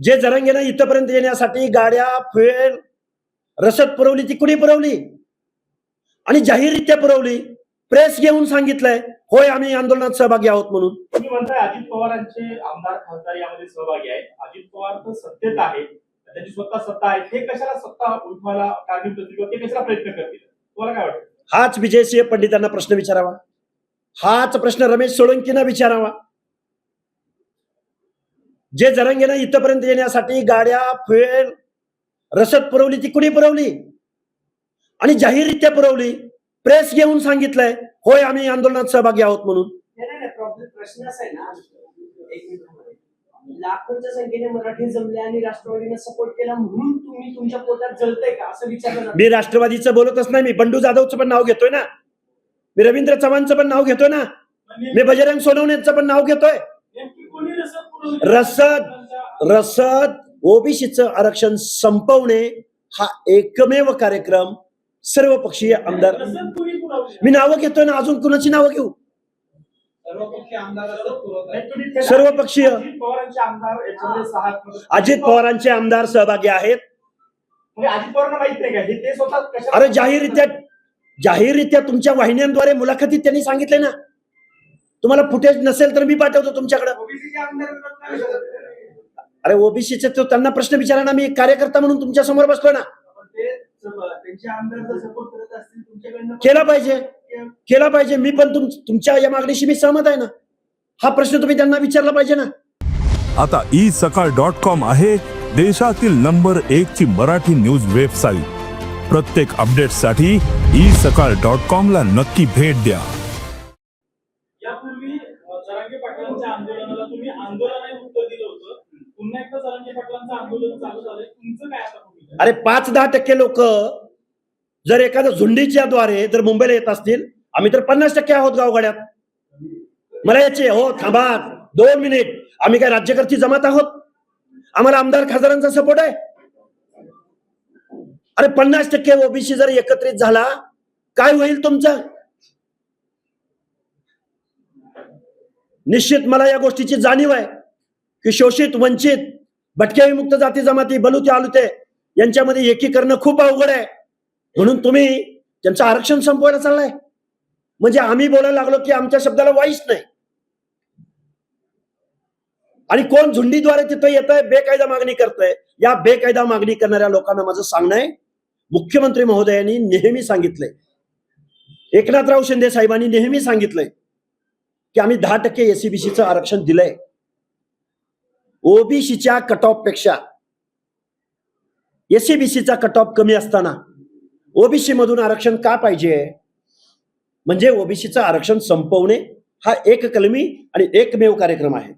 जे जरंगेनं इथपर्यंत येण्यासाठी गाड्या फुएल रसद पुरवली ती कुणी पुरवली? आणि जाहीररित्या पुरवली. प्रेस घेऊन सांगितलंय होय आम्ही आंदोलनात सहभागी आहोत म्हणून. तुम्ही म्हणताय अजित पवारांचे आमदार खासदार यामध्ये सहभागी आहेत. अजित पवार तर सत्तेत आहेत. त्यांची स्वतः सत्ता आहे. ते कशाला सत्ता उठवायला किंवा ते कशाला प्रयत्न करतील? तुम्हाला काय वाटतं? हाच विजयसिंह पंडितांना प्रश्न विचारावा. हाच प्रश्न रमेश सोळंकीना विचारावा. जे जरंगेनं इथपर्यंत येण्यासाठी गाड्या फुएल रसद पुरवली ती कुणी पुरवली? आणि जाहीररित्या पुरवली. प्रेस घेऊन सांगितलंय होय आम्ही आंदोलनात सहभागी आहोत म्हणून. लाखोंच्या संख्येने मराठी जमले आणि राष्ट्रवादीने सपोर्ट केला म्हणून तुम्ही तुमच्या पोटात जळतंय का? असं विचारलं जातं. मी राष्ट्रवादीचं बोलतच नाही मी बंडू जाधवचं पण नाव घेतोय ना. मी रवींद्र चव्हाणचं पण नाव घेतोय ना. मी बजरंग सोनवणेचं पण नाव घेतोय. रसद रसद ओबीसीचं आरक्षण संपवणे हा एकमेव कार्यक्रम सर्व पक्षीय आमदार मी नावं घेतोय ना अजून कुणाची नावं घेऊ? सर्वपक्षीय पक्षीय अजित पवारांचे आमदार सहभागी आहेत. अरे जाहीररित्या जाहीररित्या तुमच्या वाहिन्यांद्वारे मुलाखतीत त्यांनी सांगितले ना. तुम्हाला फुटेज नसेल तर मी पाठवतो तुमच्याकडे. अरे ओबीसीचे तो त्यांना प्रश्न विचारा ना मी कार्यकर्ता म्हणून तुमच्यासमोर बसलो ना. केला पाहिजे. केला पाहिजे. मी पण तुम- तुमच्या या मागणीशी मी सहमत आहे ना. हा प्रश्न तुम्ही त्यांना विचारला पाहिजे ना. आता ई सकाळ डॉट कॉम आहे देशातील नंबर एक ची मराठी न्यूज वेबसाईट. प्रत्येक अपडेटसाठी ई सकाळ डॉट कॉम ला नक्की भेट द्या. यापूर्वी अ, जरांगे पाटलांच्या आंदोलनाला तुम्ही आंदोलनाने उत्तर दिलं होतं. पुन्हा एकदा जरांगे पाटलांचं आंदोलन चालू झालंय. तुमचं काय आता भूमिका? अरे पाच दहा टक्के लोक जर एखाद्या झुंडीच्या द्वारे जर मुंबईला येत असतील आम्ही तर पन्नास टक्के आहोत गावगाड्यात. मला याचे हो थांबा दोन मिनिट. आम्ही काय राज्यकर्ती जमात आहोत? आम्हाला आमदार खासदारांचा सपोर्ट आहे? अरे पन्नास टक्के ओबीसी जर एकत्रित झाला काय होईल तुमचं? निश्चित मला या गोष्टीची जाणीव आहे की शोषित वंचित भटक्या विमुक्त जाती जमाती बलुते आलुते यांच्यामध्ये एकीकरण खूप अवघड आहे. म्हणून तुम्ही त्यांचं आरक्षण संपवायला चाललाय. म्हणजे आम्ही बोलायला लागलो की आमच्या शब्दाला वाईच नाही. आणि कोण झुंडीद्वारे तिथं येत आहे बेकायदा मागणी करतोय या बेकायदा मागणी करणाऱ्या लोकांना माझं सांगणं आहे. मुख्यमंत्री महोदयांनी नेहमी सांगितलंय. एकनाथराव शिंदे साहेबांनी नेहमी सांगितलंय. की आम्ही दहा टक्के एसीबीसीचं आरक्षण दिलंय. ओबीसीच्या कट ऑफपेक्षा एसीबीसीचा कट ऑफ कमी असताना ओबीसी मधून आरक्षण का पाहिजे? म्हणजे ओबीसीचं आरक्षण संपवणे हा एक कलमी आणि एकमेव कार्यक्रम आहे.